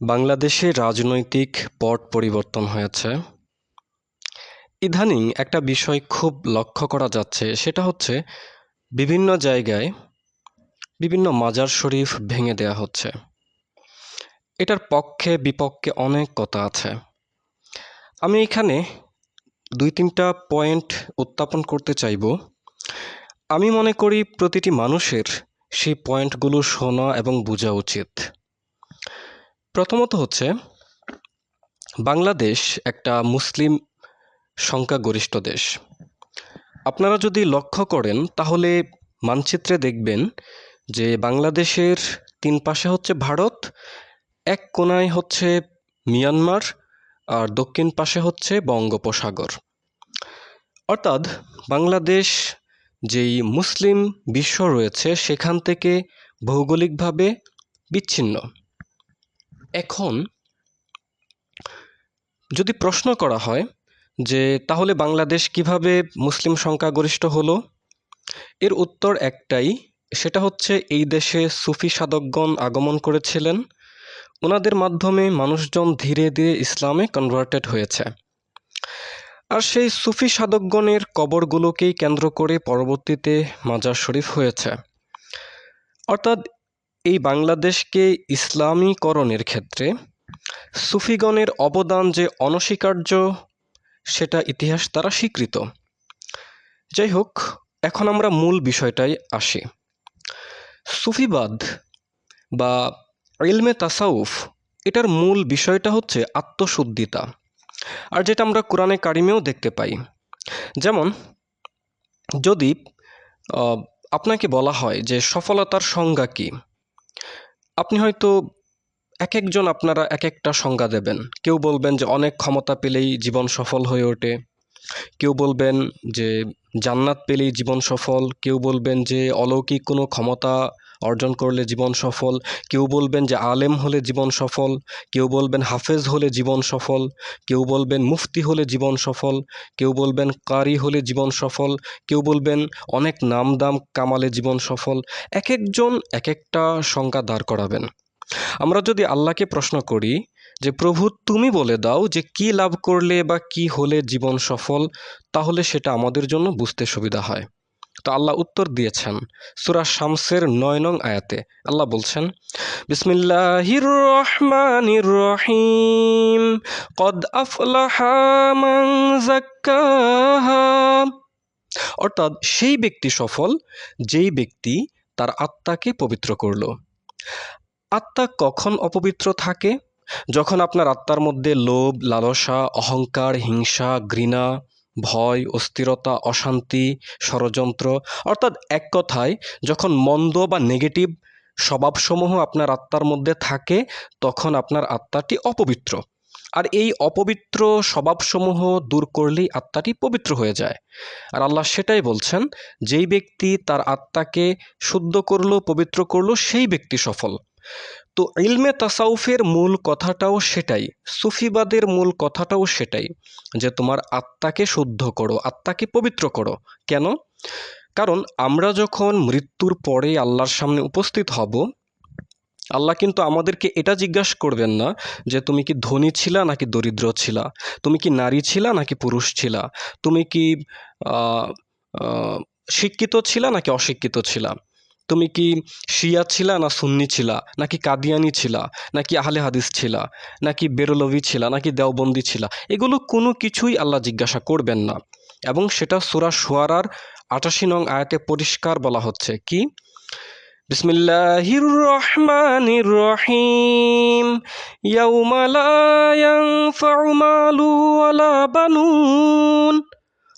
বাংলাদেশে রাজনৈতিক পট পরিবর্তন হয়েছে। ইদানিং একটা বিষয় খুব লক্ষ্য করা যাচ্ছে, সেটা হচ্ছে বিভিন্ন জায়গায় বিভিন্ন মাজার শরীফ ভেঙে দেয়া হচ্ছে। এটার পক্ষে বিপক্ষে অনেক কথা আছে। আমি এখানে দুই তিনটা পয়েন্ট উত্থাপন করতে চাইব। আমি মনে করি প্রতিটি মানুষের সেই পয়েন্টগুলো শোনা এবং বোঝা উচিত। প্রথমত হচ্ছে, বাংলাদেশ একটা মুসলিম সংখ্যাগরিষ্ঠ দেশ। আপনারা যদি লক্ষ্য করেন, তাহলে মানচিত্রে দেখবেন যে বাংলাদেশের তিন পাশে হচ্ছে ভারত, এক কোনায় হচ্ছে মিয়ানমার, আর দক্ষিণ পাশে হচ্ছে বঙ্গোপসাগর। অর্থাৎ বাংলাদেশ যেই মুসলিম বিশ্ব রয়েছে, সেখান থেকে ভৌগোলিকভাবে বিচ্ছিন্ন। এখন যদি প্রশ্ন করা হয় যে তাহলে বাংলাদেশ কীভাবে মুসলিম সংখ্যাগরিষ্ঠ হলো, এর উত্তর একটাই, সেটা হচ্ছে এই দেশে সুফি সাধকগণ আগমন করেছিলেন। ওনাদের মাধ্যমে মানুষজন ধীরে ধীরে ইসলামে কনভার্টেড হয়েছে। আর সেই সুফি সাধকগণের কবরগুলোকেই কেন্দ্র করে পরবর্তীতে মাজার শরীফ হয়েছে। অর্থাৎ এই বাংলাদেশকে ইসলামীকরণের ক্ষেত্রে সুফিগণের অবদান যে অনস্বীকার্য, সেটা ইতিহাস দ্বারা স্বীকৃত। যাই হোক, এখন আমরা মূল বিষয়টাই আসি। সুফিবাদ বা ইলমে তাসাউফ, এটার মূল বিষয়টা হচ্ছে আত্মশুদ্ধিতা। আর যেটা আমরা কোরআনে কারিমেও দেখতে পাই। যেমন, যদি আপনাকে বলা হয় যে সফলতার সংজ্ঞা কী? আপনি হয়তো এক একজন আপনারা এক একটা সংজ্ঞা দেবেন। কেউ বলবেন যে অনেক ক্ষমতা পেলেই জীবন সফল হয়ে ওঠে। কেউ বলবেন যে জান্নাত পেলেই জীবন সফল। কেউ বলবেন যে অলৌকিক কোনো ক্ষমতা অর্জন করলে জীবন সফল। কেউ বলবেন যে আলেম হলে জীবন সফল, কেউ বলবেন হাফেজ হলে জীবন সফল, কেউ বলবেন মুফতি হলে জীবন সফল, কেউ বলবেন কারি হলে জীবন সফল, কেউ বলবেন অনেক নাম দাম কামালে জীবন সফল। এক একজন এক একটা সংজ্ঞা দাঁড় করাবেন। আমরা যদি আল্লাহকে প্রশ্ন করি যে, প্রভু, তুমি বলে দাও যে কি লাভ করলে বা কি হলে জীবন সফল? তাহলে সেটা আমাদের জন্য বুঝতে সুবিধা হয়। তো আল্লাহ উত্তর দিয়েছেন। সুরা শামসের নয় নং আয়াতে আল্লাহ বলছেন, বিসমিল্লাহির রহমানির রহিম, কদ আফলাহা অর্থাৎ সেই ব্যক্তি সফল, যেই ব্যক্তি তার আত্মাকে পবিত্র করল। আত্মা কখন অপবিত্র থাকে? যখন আপনার আত্মার মধ্যে লোভ, লালসা, অহংকার, হিংসা, ঘৃণা ভয়, অস্থিরতা, অশান্তি, ষড়যন্ত্র, অর্থাৎ এক কথায় যখন মন্দ বা নেগেটিভ স্বভাবসমূহ আপনার আত্মার মধ্যে থাকে, তখন আপনার আত্মাটি অপবিত্র। আর এই অপবিত্র স্বভাবসমূহ দূর করলেই আত্মাটি পবিত্র হয়ে যায়। আর আল্লাহ সেটাই বলছেন, যেই ব্যক্তি তার আত্মাকে শুদ্ধ করল, পবিত্র করল, সেই ব্যক্তি সফল। তো ইলমে তাসাউফের মূল কথাটাও সেটাই, সুফিবাদের মূল কথাটাও সেটাই, যে তোমার আত্মাকে শুদ্ধ করো, আত্মাকে পবিত্র করো। কেন? কারণ আমরা যখন মৃত্যুর পরে আল্লাহর সামনে উপস্থিত হব, আল্লাহ কিন্তু আমাদেরকে এটা জিজ্ঞাসা করবেন না যে তুমি কি ধনী ছিলা নাকি দরিদ্র ছিলা? তুমি কি নারী ছিলা নাকি পুরুষ ছিলা? তুমি কি শিক্ষিত ছিলা নাকি অশিক্ষিত ছিলা? তুমি কি শিয়া ছিলা না সুন্নি ছিলা? নাকি কাদিয়ানি ছিলা? নাকি আহলে হাদিস ছিলা? নাকি বেরলভি ছিলা? নাকি দেওবন্দি ছিলা? এগুলো কোনো কিছুই আল্লাহ জিজ্ঞাসা করবেন না। এবং সেটা সুরা সোয়ারার আটাশি নং আয়াতে পরিষ্কার বলা হচ্ছে। কি? রহিম। বানুন।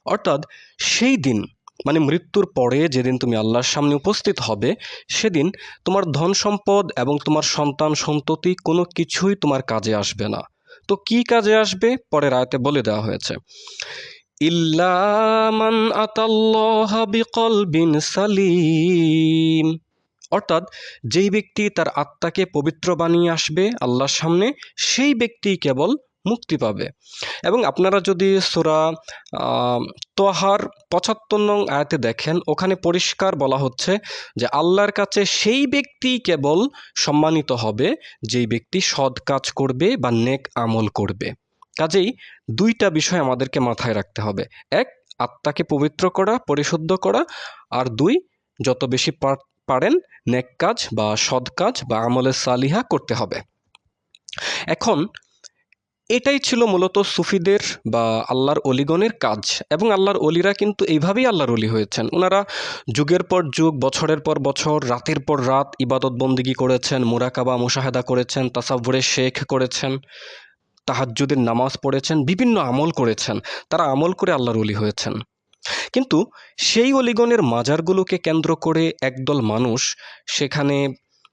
অর্থাৎ সেই দিন মানে মৃত্যুর পরে যেদিন তুমি আল্লাহর সামনে উপস্থিত হবে, সেদিন তোমার ধন সম্পদ এবং তোমার সন্তান সন্ততি কোনো কিছুই তোমার কাজে আসবে না। তো কি কাজে আসবে? পরের আয়তে বলে দেওয়া হয়েছে সালিম। অর্থাৎ যেই ব্যক্তি তার আত্মাকে পবিত্র বানিয়ে আসবে আল্লাহর সামনে, সেই ব্যক্তি কেবল মুক্তি পাবে। এবং আপনারা যদি সোরা তোহার পঁচাত্তর নং আয়াতে দেখেন, ওখানে পরিষ্কার বলা হচ্ছে যে আল্লাহর কাছে সেই ব্যক্তি কেবল সম্মানিত হবে যেই ব্যক্তি সৎ কাজ করবে বা নেক আমল করবে। কাজেই দুইটা বিষয় আমাদেরকে মাথায় রাখতে হবে। এক, আত্মাকে পবিত্র করা, পরিশুদ্ধ করা। আর দুই, যত বেশি পারেন নেক কাজ বা সৎ কাজ বা আমলের সালিহা করতে হবে। এখন এটাই ছিল মূলত সুফিদের বা আল্লাহর অলিগণের কাজ। এবং আল্লাহর অলিরা কিন্তু এইভাবেই আল্লাহর অলি হয়েছেন। ওনারা যুগের পর যুগ, বছরের পর বছর, রাতের পর রাত ইবাদত বন্দিগি করেছেন, মোরাকাবা, মুশাহেদা করেছেন তাসাভুরে শেখ করেছেন, তাহাজ্জুদের নামাজ পড়েছেন, বিভিন্ন আমল করেছেন। তারা আমল করে আল্লাহর অলি হয়েছেন। কিন্তু সেই অলিগণের মাজারগুলোকে কেন্দ্র করে একদল মানুষ সেখানে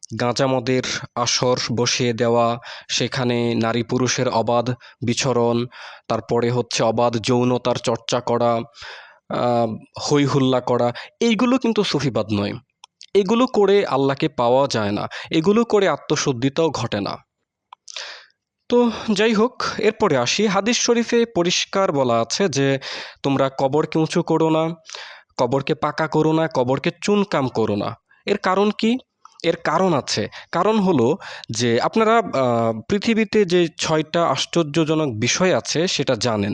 গাঁজা মদের আসর বসিয়ে দেওয়া, সেখানে নারী পুরুষের অবাধ বিচরণ, তারপরে হচ্ছে অবাধ যৌনতার চর্চা করা হই হুল্লা করা, এইগুলো কিন্তু সুফিবাদ নয়। এগুলো করে আল্লাহকে পাওয়া যায় না। এগুলো করে আত্মশুদ্ধিতাও ঘটে না। তো যাই হোক, এরপরে আসি। হাদিস শরীফে পরিষ্কার বলা আছে যে, তোমরা কবরকে উঁচু করো না, কবরকে পাকা করো না, কবরকে চুনকাম করো না। এর কারণ কি? এর কারণ আছে। কারণ হলো যে আপনারা পৃথিবীতে যে ছয়টা আশ্চর্যজনক বিষয় আছে সেটা জানেন।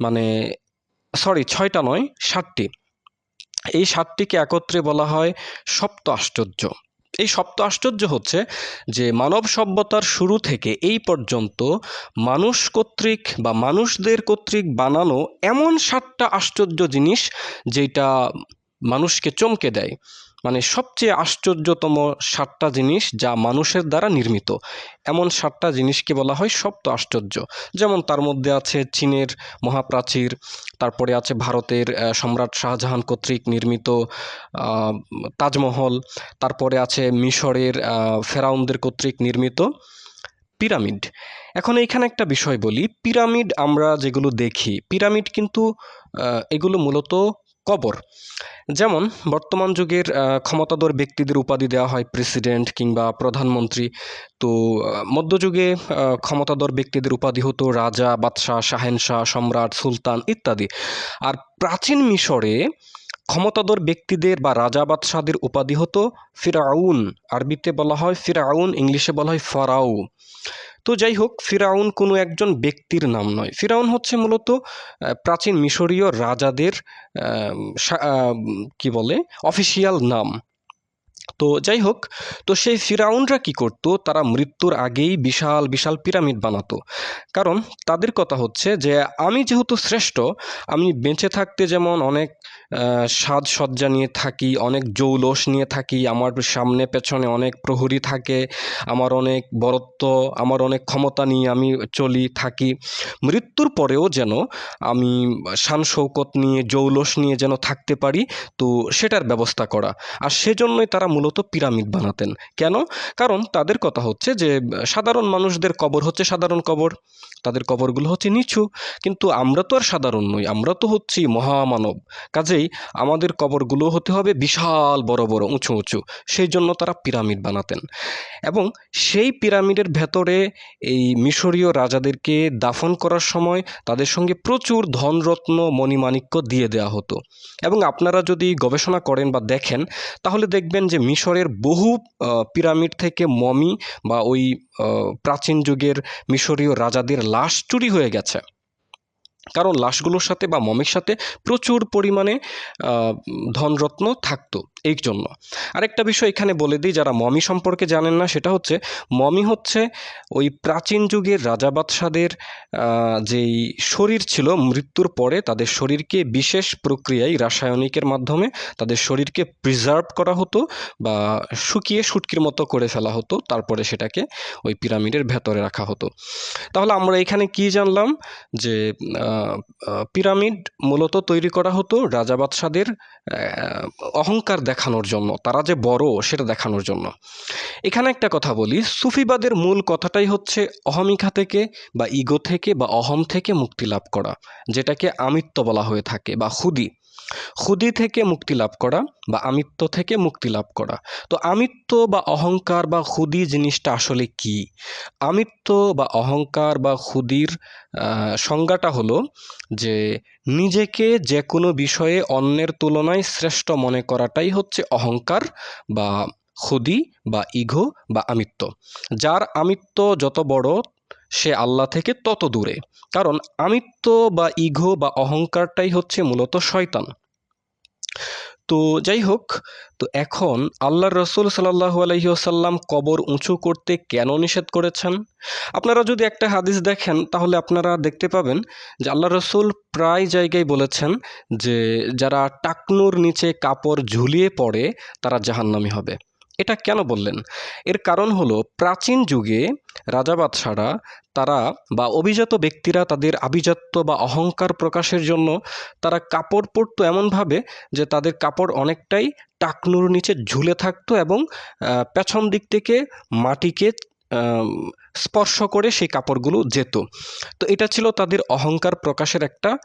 মানে সরি ছয়টা নয়, সাতটি। এই সাতটিকে একত্রে বলা হয় সপ্ত আশ্চর্য। এই সপ্ত আশ্চর্য হচ্ছে যে মানব সভ্যতার শুরু থেকে এই পর্যন্ত মানুষ কর্তৃক বা মানুষদের কর্তৃক বানানো এমন সাতটা আশ্চর্য জিনিস যেটা মানুষকে চমকে দেয়। মানে সবচেয়ে আশ্চর্যতম সাতটা জিনিস যা মানুষের দ্বারা নির্মিত। এমন সাতটা জিনিসকে বলা হয় সপ্ত আশ্চর্য। যেমন তার মধ্যে আছে চীনের মহাপ্রাচীর, তারপরে আছে ভারতের সম্রাট শাহজাহান কর্তৃক নির্মিত তাজমহল, তারপরে আছে মিশরের ফেরাউনদের কর্তৃক নির্মিত পিরামিড। এখন এইখানে একটা বিষয় বলি, পিরামিড আমরা যেগুলো দেখি, পিরামিড কিন্তু এগুলো মূলত কবর। যেমন, বর্তমান যুগের ক্ষমতাধর ব্যক্তিদের উপাধি দেওয়া হয় প্রেসিডেন্ট কিংবা প্রধানমন্ত্রী। তো মধ্যযুগে ক্ষমতাধর ব্যক্তিদের উপাধি হতো রাজা, বাদশাহ, শাহেনশাহ, সম্রাট, সুলতান ইত্যাদি। আর প্রাচীন মিশরে ক্ষমতাধর ব্যক্তিদের বা রাজা, বাদশাহদের উপাধি হতো ফিরাউন। আরবিতে বলা হয় ফিরাউন, ইংলিশে বলা হয় ফারাউ তো যাই হোক ফিরাউন কোনো একজন ব্যক্তির নাম নয়। ফিরাউন হচ্ছে মূলত প্রাচীন মিশরীয় রাজাদের কি বলে, অফিসিয়াল নাম। তো যাই হোক তো সেই ফিরাউনরা কি করত? তারা মৃত্যুর আগেই বিশাল বিশাল পিরামিড বানাতো। কারণ তাদের কথা হচ্ছে যে, আমি যেহেতু শ্রেষ্ঠ, আমি বেঁচে থাকতে যেমন অনেক সাজসজ্জা নিয়ে থাকি, অনেক জৌলস নিয়ে থাকি। আমার সামনে, পেছনে অনেক প্রহরী থাকে। আমার অনেক বরত্ব, আমার অনেক ক্ষমতা নিয়ে আমি চলি, থাকি। মৃত্যুর পরেও যেন আমি শান শৌকত নিয়ে, জৌলস নিয়ে যেন থাকতে পারি, তো সেটার ব্যবস্থা করা। আর সেজন্যই তারা মূলত পিরামিড বানাতেন। কেন? কারণ তাদের কথা হচ্ছে যে, সাধারণ মানুষদের কবর হচ্ছে সাধারণ কবর। তাদের কবরগুলো হচ্ছে নিচু। কিন্তু আমরা তো আর সাধারণ নই, আমরা তো হচ্ছি মহামানব। কাজেই আমাদের কবরগুলো হতে হবে বিশাল, বড় বড়, উঁচু উঁচু। সেই জন্য তারা পিরামিড বানাতেন। এবং সেই পিরামিডের ভেতরে এই মিশরীয় রাজাদেরকে দাফন করার সময় তাদের সঙ্গে প্রচুর ধনরত্ন, মণিমাণিক্য দিয়ে দেওয়া হতো। এবং আপনারা যদি গবেষণা করেন বা দেখেন, তাহলে দেখবেন যে মিশরের বহু পিরামিড থেকে মমি বা ওই প্রাচীন যুগের মিশরীয় রাজাদের লাশ চুরি হয়ে গেছে। কারণ লাশগুলোর সাথে বা মমের সাথে প্রচুর পরিমাণে ধনরত্ন থাকতো। এই জন্য। আরেকটা বিষয় এখানে বলে দিই, যারা মমি সম্পর্কে জানেন না, সেটা হচ্ছে মমি হচ্ছে ওই প্রাচীন যুগের রাজা বাদশাদের যেই শরীর ছিল, মৃত্যুর পরে তাদের শরীরকে বিশেষ প্রক্রিয়ায় রাসায়নিকের মাধ্যমে তাদের শরীরকে প্রিজার্ভ করা হতো বা শুকিয়ে শুটকির মতো করে ফেলা হতো, তারপরে সেটাকে ওই পিরামিডের ভেতরে রাখা হতো। তাহলে আমরা এখানে কি জানলাম? যে পিরামিড মূলত তৈরি করা হতো রাজা বাদশাদের অহংকার দেখানোর জন্য, তারা যে বড় সেটা দেখানোর জন্য। এখানে একটা কথা বলি, সুফিবাদের মূল কথাটাই হচ্ছে অহমিকা থেকে বা ইগো থেকে বা অহম থেকে মুক্তি লাভ করা, যেটাকে আমিত্ব বলা হয়ে থাকে বা হুদি। খুদি থেকে মুক্তি লাভ করা বা আমিত্ব থেকে মুক্তি লাভ করা। তো আমিত্ব বা অহংকার বা খুদি জিনিসটা আসলে কি? আমিত্ব বা অহংকার বা খুদির সংজ্ঞাটা হলো যে নিজেকে যে কোনো বিষয়ে অন্যের তুলনায় শ্রেষ্ঠ মনে করাটাই হচ্ছে অহংকার বা খুদি বা ইঘো বা আমিত্ব। যার আমিত্ব যত বড় সে আল্লাহ থেকে তত দূরে। কারণ আমিত্ব বা ইঘো বা অহংকারটাই হচ্ছে মূলত শয়তান। তো যাই হোক, তো এখন আল্লাহ রসুল সাল্লাহ আলহিউসাল্লাম কবর উঁচু করতে কেন নিষেধ করেছেন? আপনারা যদি একটা হাদিস দেখেন, তাহলে আপনারা দেখতে পাবেন যে আল্লাহ রসুল প্রায় জায়গায় বলেছেন যে যারা টাকনুর নিচে কাপড় ঝুলিয়ে পড়ে, তারা জাহান্নামি হবে। এটা কেন বললেন? এর কারণ হলো প্রাচীন যুগে রাজা ছাড়া তারা বা অভিজাত ব্যক্তিরা তাদের আভিজাত্য বা অহংকার প্রকাশের জন্য তারা কাপড় পরতো এমনভাবে যে তাদের কাপড় অনেকটাই টাকনুর নিচে ঝুলে থাকতো এবং পেছন দিক থেকে মাটিকে স্পর্শ করে সেই কাপড়গুলো যেত। তো এটা ছিল তাদের অহংকার প্রকাশের একটা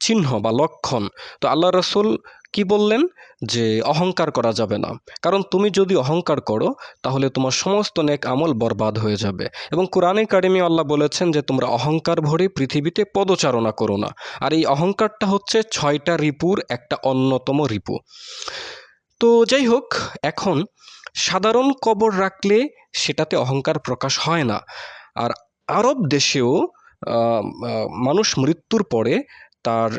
চিহ্ন বা লক্ষণ। তো আল্লাহ রসুল কি বললেন? যে অহংকার করা যাবে না। কারণ তুমি যদি অহংকার করো, তাহলে তোমার সমস্ত নেক আমল বরবাদ হয়ে যাবে। এবং কোরআনে কারিমি আল্লাহ বলেছেন যে, তোমরা অহংকার ভরে পৃথিবীতে পদচারণা করো না। আর এই অহংকারটা হচ্ছে ছয়টা রিপুর, একটা অন্যতম রিপু। তো যাই হোক, এখন সাধারণ কবর রাখলে সেটাতে অহংকার প্রকাশ হয় না। আর আরব দেশেও মানুষ মৃত্যুর পরে তার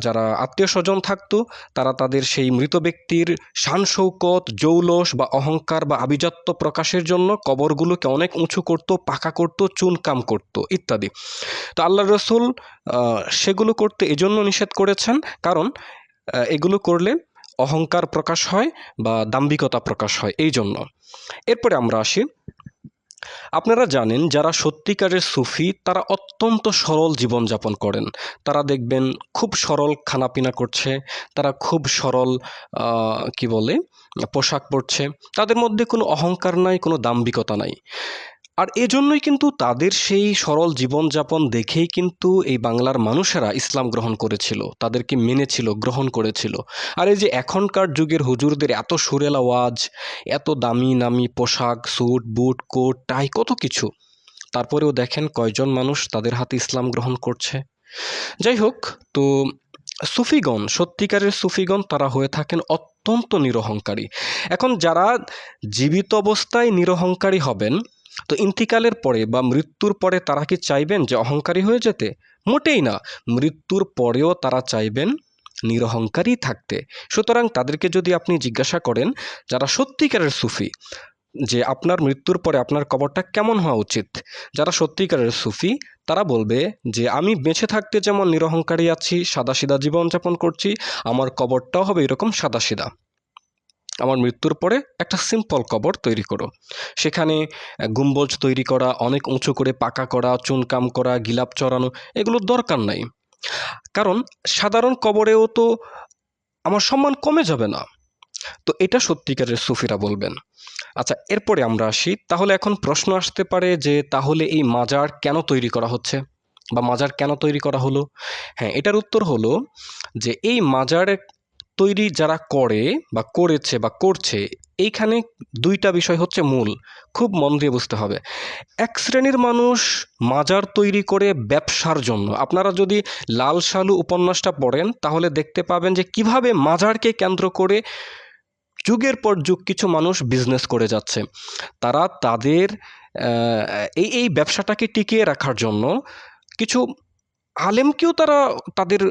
যারা আত্মীয় স্বজন থাকতো, তারা তাদের সেই মৃত ব্যক্তির শান শৌকত জৌলস বা অহংকার বা আভিজাত্য প্রকাশের জন্য কবরগুলোকে অনেক উঁচু করত, পাকা করত, চুনকাম করত ইত্যাদি। তো আল্লাহ রসুল সেগুলো করতে এজন্য নিষেধ করেছেন। কারণ এগুলো করলে অহংকার প্রকাশ হয় বা দাম্ভিকতা প্রকাশ হয়, এই জন্য। এরপরে আমরা আসি। আপনারা জানেন, যারা সত্যিকারের সুফি, তারা অত্যন্ত সরল জীবনযাপন করেন। তারা দেখবেন, খুব সরল খানাপিনা করছে, তারা খুব সরল কি বলে, পোশাক পরছে। তাদের মধ্যে কোনো অহংকার নাই, কোনো দাম্ভিকতা নাই। আর এজন্যই কিন্তু তাদের সেই সরল জীবনযাপন দেখেই কিন্তু এই বাংলার মানুষেরা ইসলাম গ্রহণ করেছিল, তাদেরকে মেনেছিল, গ্রহণ করেছিল। আর এই যে এখনকার যুগের হুজুরদের এত সুরেল আওয়াজ, এত দামি নামি পোশাক, স্যুট, বুট, কোট, টাই, কত কিছু, তারপরেও দেখেন কয়জন মানুষ তাদের হাতে ইসলাম গ্রহণ করছে। যাই হোক, তো সুফিগণ, সত্যিকারের সুফিগণ তারা হয়ে থাকেন অত্যন্ত নিরহংকারী। এখন যারা জীবিত অবস্থায় নিরহংকারী হবেন তো ইন্তিকালের পরে বা মৃত্যুর পরে তারা কি চাইবেন যে অহংকারী হয়ে যেতে? মোটেই না। মৃত্যুর পরেও তারা চাইবেন নিরহংকারী থাকতে। সুতরাং তাদেরকে যদি আপনি জিজ্ঞাসা করেন যারা সত্যিকারের সুফি, যে আপনার মৃত্যুর পরে আপনার কবরটা কেমন হওয়া উচিত? যারা সত্যিকারের সুফি, তারা বলবে যে, আমি বেঁচে থাকতে যেমন নিরহংকারী আছি সাদাসিধা জীবনযাপন করছি, আমার কবরটাও হবে এরকম সাদাসিধা আমার মৃত্যুর পরে একটা সিম্পল কবর তৈরি করো। সেখানে গুম্বজ তৈরি করা, অনেক উঁচু করে পাকা করা, চুনকাম করা, গিলাপ চড়ানো, এগুলোর দরকার নাই। কারণ, সাধারণ কবরেও তো আমার সম্মান কমে যাবে না। তো এটা সত্যিকারের সুফিরা বলবেন। আচ্ছা এরপরে আমরা আসি। তাহলে এখন প্রশ্ন আসতে পারে যে, তাহলে এই মাজার কেন তৈরি করা হচ্ছে? বা মাজার কেন তৈরি করা হলো? হ্যাঁ এটার উত্তর হলো যে, এই মাজার তৈরি যারা করে বা করেছে বা করছে, এইখানে দুইটা বিষয় হচ্ছে মূল। খুব মন দিয়ে বুঝতে হবে। এক শ্রেণির মানুষ মাজার তৈরি করে ব্যবসার জন্য। আপনারা যদি লাল সালু উপন্যাসটা পড়েন, তাহলে দেখতে পাবেন যে কীভাবে মাজারকে কেন্দ্র করে যুগের পর যুগ কিছু মানুষ বিজনেস করে যাচ্ছে। তারা তাদের এই এই ব্যবসাটাকে টিকিয়ে রাখার জন্য কিছু আলেমকেও তারা তাদের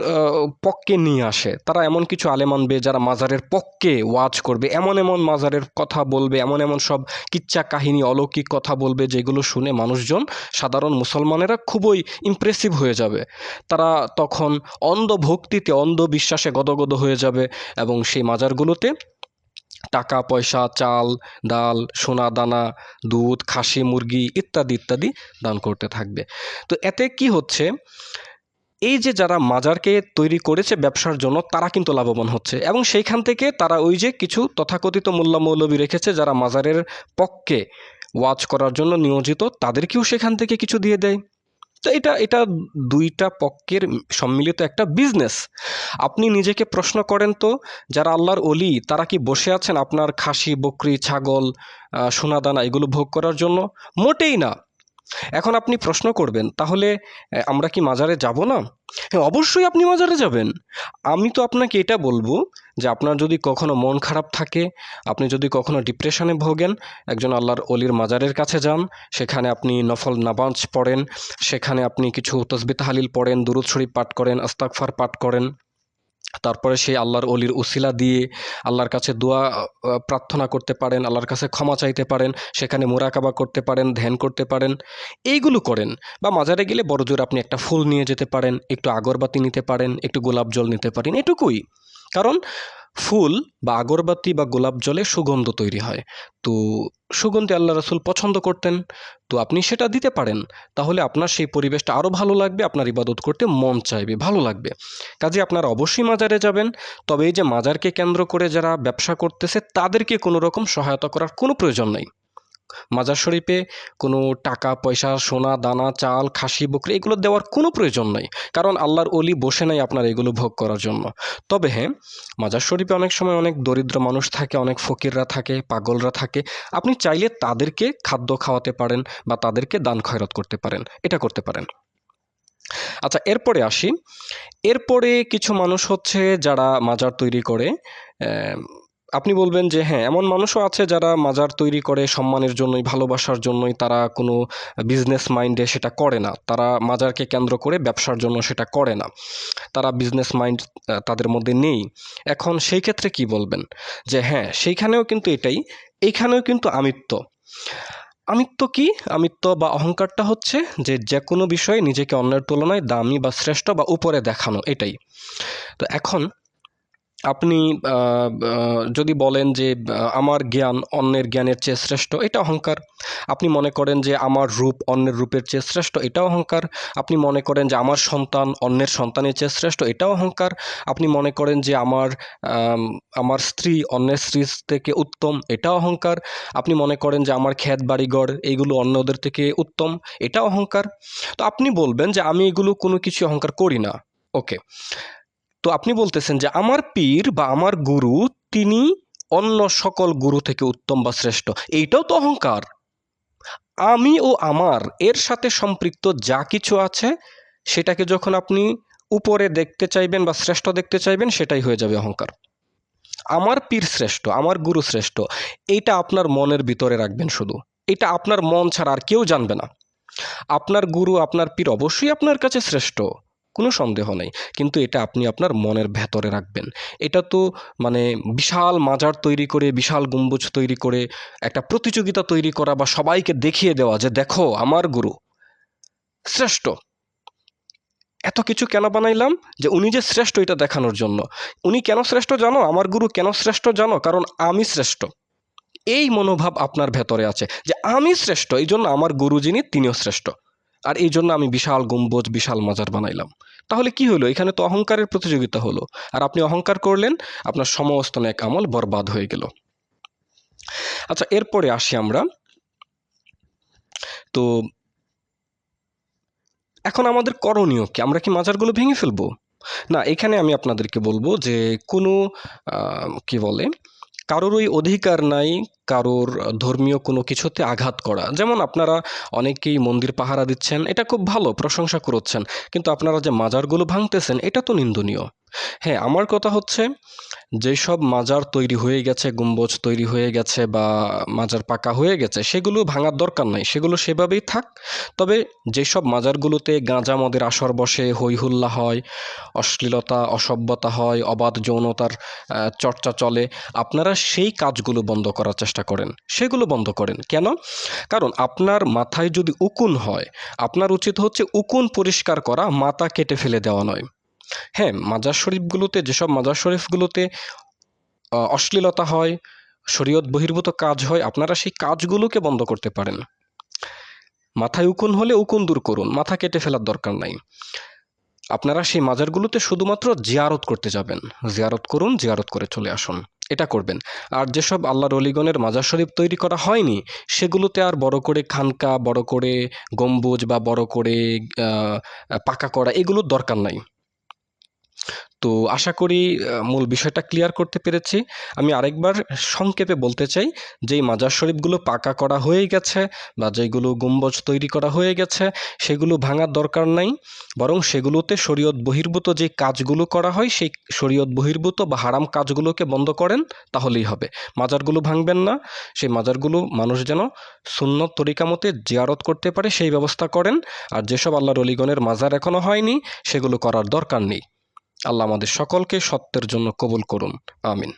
পক্ষে নিয়ে আসে। তারা এমন কিছু আলেম আনবে যারা মাজারের পক্ষে ওয়াজ করবে। এমন এমন মাজারের কথা বলবে, এমন এমন সব কিচ্ছা কাহিনী, অলৌকিক কথা বলবে যেগুলো শুনে মানুষজন, সাধারণ মুসলমানেরা খুবই ইমপ্রেসিভ হয়ে যাবে। তারা তখন অন্ধ ভক্তিতে অন্ধ বিশ্বাসে গদগদ হয়ে যাবে এবং সেই মাজারগুলোতে টাকা, পয়সা, চাল, ডাল, সোনা, দানা, দুধ, খাসি, মুরগি ইত্যাদি ইত্যাদি দান করতে থাকবে। তো এতে কি হচ্ছে? এই যে যারা মাজারকে তৈরি করেছে ব্যবসার জন্য, তারা কিন্তু লাভবান হচ্ছে। এবং সেইখান থেকে তারা ওই যে কিছু তথাকথিত মোল্লা রেখেছে যারা মাজারের পক্ষে ওয়াচ করার জন্য নিয়োজিত, তাদেরকেও সেখান থেকে কিছু দিয়ে দেয়। তো এটা এটা দুইটা পক্ষের সম্মিলিত একটা বিজনেস আপনি নিজেকে প্রশ্ন করেন তো, যারা আল্লাহর অলি তারা কি বসে আছেন আপনার খাসি, বকরি, ছাগল সোনাদানা এগুলো ভোগ করার জন্য? মোটেই না। এখন আপনি প্রশ্ন করবেন, তাহলে আমরা কি মাজারে যাব না? হ্যাঁ অবশ্যই আপনি মাজারে যাবেন। আমি তো আপনাকে এটা বলব যে আপনার যদি কখনো মন খারাপ থাকে, আপনি যদি কখনো ডিপ্রেশনে ভোগেন, একজন আল্লাহর অলির মাজারের কাছে যান, সেখানে আপনি নফল নামাজ পড়েন, সেখানে আপনি কিছু তসবি তাহালিল পড়েন, দুরুদ পাঠ করেন আস্তাকফার পাঠ করেন। তারপরে সেই আল্লাহর অলির উসিলা দিয়ে আল্লাহর কাছে দোয়া প্রার্থনা করতে পারেন, আল্লাহর কাছে ক্ষমা চাইতে পারেন, সেখানে মোরাকাবা করতে পারেন, ধ্যান করতে পারেন, এইগুলো করেন। বা মাজারে গেলে বড়জোর আপনি একটা ফুল নিয়ে যেতে পারেন, একটু আগরবাতি নিতে পারেন, একটু গোলাপ জল নিতে পারেন, এটুকুই। কারণ ফুল বা আগরবাতি বা গোলাপ জলে সুগন্ধ তৈরি হয়। তো সুগন্ধি আল্লাহ রসুল পছন্দ করতেন, তো আপনি সেটা দিতে পারেন। তাহলে আপনার সেই পরিবেশটা আরও ভালো লাগবে, আপনার ইবাদত করতে মন চাইবে, ভালো লাগবে। কাজে আপনারা অবশ্যই মাজারে যাবেন, তবে এই যে মাজারকে কেন্দ্র করে যারা ব্যবসা করতেছে, তাদেরকে কোনো রকম সহায়তা করার কোনো প্রয়োজন নেই। মাজার শরীফে কোনো টাকা, পয়সা, সোনা, দানা, চাল, খাসি, বকরি এগুলো দেওয়ার কোনো প্রয়োজন নাই। কারণ আল্লাহর অলি বসে নাই আপনার এগুলো ভোগ করার জন্য। তবে হ্যাঁ মাজার শরীফে অনেক সময় অনেক দরিদ্র মানুষ থাকে, অনেক ফকিররা থাকে, পাগলরা থাকে। আপনি চাইলে তাদেরকে খাদ্য খাওয়াতে পারেন বা তাদেরকে দান খয়রত করতে পারেন। এটা করতে পারেন। আচ্ছা এরপরে আসি। এরপরে কিছু মানুষ হচ্ছে যারা মাজার তৈরি করে আপনি বলবেন যে হ্যাঁ এমন মানুষও আছে যারা মাজার তৈরি করে সম্মানের জন্যই, ভালোবাসার জন্যই তারা কোনো বিজনেস মাইন্ডে সেটা করে না। তারা মাজারকে কেন্দ্র করে ব্যবসার জন্য সেটা করে না। তারা বিজনেস মাইন্ড তাদের মধ্যে নেই। এখন সেই ক্ষেত্রে কি বলবেন? যে হ্যাঁ সেইখানেও কিন্তু এটাই। এইখানেও কিন্তু আমিত্ব। আমিত্ব কি? আমিত্ব বা অহংকারটা হচ্ছে যে যে কোনো বিষয়ে নিজেকে অন্যের তুলনায় দামি বা শ্রেষ্ঠ বা উপরে দেখানো, এটাই। তো এখন আপনি যদি বলেন যে আমার জ্ঞান অন্যের জ্ঞানের চেয়ে শ্রেষ্ঠ, এটা অহংকার। আপনি মনে করেন যে, আমার রূপ অন্যের রূপের চেয়ে শ্রেষ্ঠ এটা অহংকার। আপনি মনে করেন যে, আমার সন্তান অন্যের সন্তানের চেয়ে শ্রেষ্ঠ, এটাও অহংকার। আপনি মনে করেন যে, আমার আমার স্ত্রী অন্যের স্ত্রী থেকে উত্তম এটা অহংকার। আপনি মনে করেন যে, আমার খ্যাত বাড়িঘর এইগুলো অন্যদের থেকে উত্তম এটা অহংকার। তো আপনি বলবেন যে, আমি এগুলো কোনো কিছু অহংকার করি না। ওকে। তো আপনি বলতেছেন যে আমার পীর বা আমার গুরু, তিনি অন্য সকল গুরু থেকে উত্তম বা শ্রেষ্ঠ। এইটাও তো অহংকার। আমি ও আমার, এর সাথে সম্পৃক্ত যা কিছু আছে, সেটাকে যখন আপনি উপরে দেখতে চাইবেন বা শ্রেষ্ঠ দেখতে চাইবেন, সেটাই হয়ে যাবে অহংকার। আমার পীর শ্রেষ্ঠ, আমার গুরু শ্রেষ্ঠ, এইটা আপনার মনের ভিতরে রাখবেন শুধু। এটা আপনার মন ছাড়া আর কেউ জানবে না। আপনার গুরু, আপনার পীর অবশ্যই আপনার কাছে শ্রেষ্ঠ। কোনো সন্দেহ নেই। কিন্তু এটা আপনি আপনার মনের ভেতরে রাখবেন। এটা তো মানে বিশাল মাজার তৈরি করে, বিশাল গম্বুজ তৈরি করে, একটা প্রতিযোগিতা তৈরি করা বা সবাইকে দেখিয়ে দেওয়া যে দেখো, আমার গুরু শ্রেষ্ঠ। এত কিছু কেন বানাইলাম? যে উনি যে শ্রেষ্ঠ এটা দেখানোর জন্য। উনি কেন শ্রেষ্ঠ জানো? আমার গুরু কেন শ্রেষ্ঠ জানো? কারণ আমি শ্রেষ্ঠ। এই মনোভাব আপনার ভেতরে আছে যে আমি শ্রেষ্ঠ এই জন্য আমার গুরু যিনি, তিনিও শ্রেষ্ঠ। আর এই জন্য আমি বিশাল গম্বুজ, বিশাল মাজার বানাইলাম। তাহলে কি হলো? এখানে তো অহংকারের প্রতিযোগিতা হলো। আর আপনি অহংকার করলেন, আপনার সমস্ত এক আমল বরবাদ হয়ে গেল। আচ্ছা এরপরে আসি আমরা। তো এখন আমাদের করণীয় কি? আমরা কি মাজারগুলো ভেঙে ফেলব? না, এখানে আমি আপনাদেরকে বলব যে কোনো কি বলে, কারোরই অধিকার নাই কারোর ধর্মীয় কোনো কিছুতে আঘাত করা। যেমন আপনারা অনেকেই মন্দির পাহারা দিচ্ছেন, এটা খুব ভালো, প্রশংসা করছেন। কিন্তু আপনারা যে মাজারগুলো ভাঙতেছেন, এটা তো নিন্দনীয়। হ্যাঁ আমার কথা হচ্ছে, যেসব মাজার তৈরি হয়ে গেছে, গম্বুজ তৈরি হয়ে গেছে বা মাজার পাকা হয়ে গেছে, সেগুলো ভাঙার দরকার নাই, সেগুলো সেভাবেই থাক। তবে যেসব মাজারগুলোতে গাঁজা মদের আসর বসে হই হুল্লা হয়, অশ্লীলতা, অসভ্যতা হয়, অবাধ যৌনতার চর্চা চলে, আপনারা সেই কাজগুলো বন্ধ করার চেষ্টা করেন, সেগুলো বন্ধ করেন। কেন? কারণ আপনার মাথায় যদি উকুন হয়, আপনার উচিত হচ্ছে উকুন পরিষ্কার করা, মাথা কেটে ফেলে দেওয়া নয়। হ্যাঁ মাজার শরীফগুলোতে, যেসব মাজার শরীফগুলোতে অশ্লীলতা হয়, শরীয়ত বহির্ভূত কাজ হয়, আপনারা সেই কাজগুলোকে বন্ধ করতে পারেন। মাথায় উকুন হলে উকুন দূর করুন, মাথা কেটে ফেলার দরকার নাই। আপনারা সেই মাজারগুলোতে শুধুমাত্র জিয়ারত করতে যাবেন। জিয়ারত করুন, জিয়ারত করে চলে আসুন। এটা করবেন। আর যেসব আল্লাহর অলিগণের মাজার শরীফ তৈরি করা হয়নি, সেগুলোতে আর বড় করে খানকা, বড় করে গম্বুজ বা বড় করে পাকা করা এগুলোর দরকার নাই। তো আশা করি মূল বিষয়টা ক্লিয়ার করতে পেরেছি। আমি আরেকবার সংক্ষেপে বলতে চাই, যেই মাজার শরীফগুলো পাকা করা হয়ে গেছে বা যেগুলো গম্বুজ তৈরি করা হয়ে গেছে, সেগুলো ভাঙার দরকার নাই। বরং সেগুলোতে শরীয়ত বহির্ভূত যে কাজগুলো করা হয়, সেই শরীয়ত বহির্ভূত বা হারাম কাজগুলোকে বন্ধ করেন, তাহলেই হবে। মাজারগুলো ভাঙবেন না। সেই মাজারগুলো মানুষ যেন সুন্নত তরিকা মতে জিয়ারত করতে পারে, সেই ব্যবস্থা করেন। আর যেসব আল্লাহর অলিগণের মাজার এখনও হয়নি, সেগুলো করার দরকার নেই। আল্লাহ আমাদের সকলকে সত্যের জন্য কবুল করুন। আমিন।